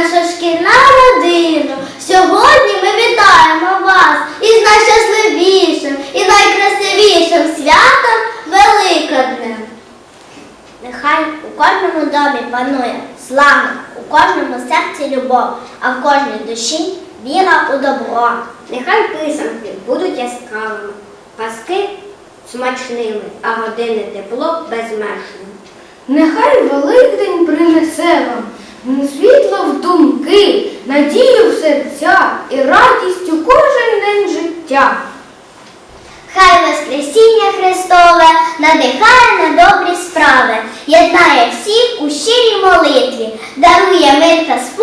наша шкільна родина. Сьогодні ми вітаємо вас із найщасливішим і найкрасивішим святом Великоднем. Нехай у кожному домі панує слава, у кожному серці любов, а в кожній душі віра у добро. Нехай писанки будуть яскравими, паски смачними, а години тепло безмежне. Нехай Великдень принесе вам світло в думки, надію в серця і радість у кожен день життя. Хай Воскресіння Христове надихає на добрі справи, єднає всіх у щирій молитві, дарує мир та спокій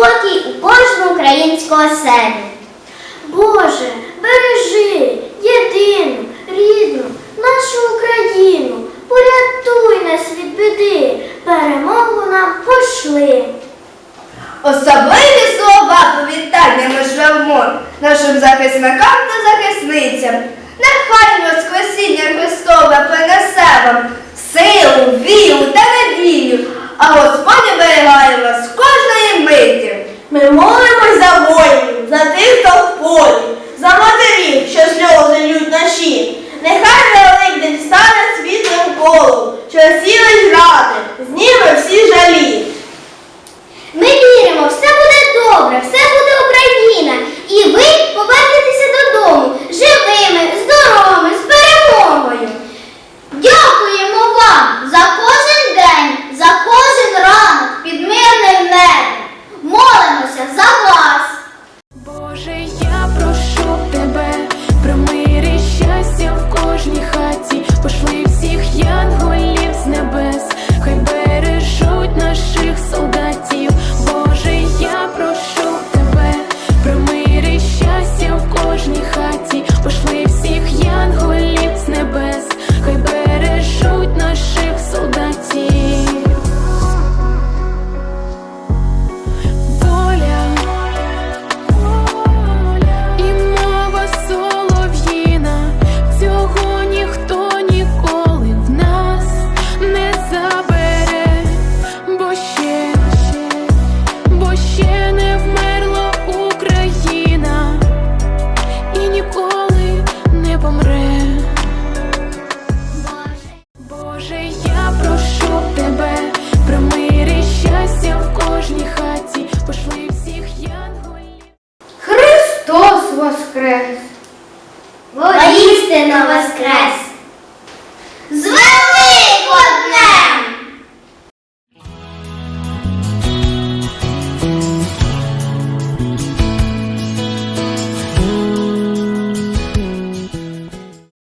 нашим захисникам та захисницям. Нехай Воскресіння Христове принесе вам силу, віру та надію, а Господь оберігає вас кожної миті. Ми молимось за воїнів, за тих, хто в полі, за матерів, що сльози лють наші. Нехай Великдень стане світлим колом, що сілить грати, зніме всі жалі. Ми віримо, все буде добре, все буде Україна,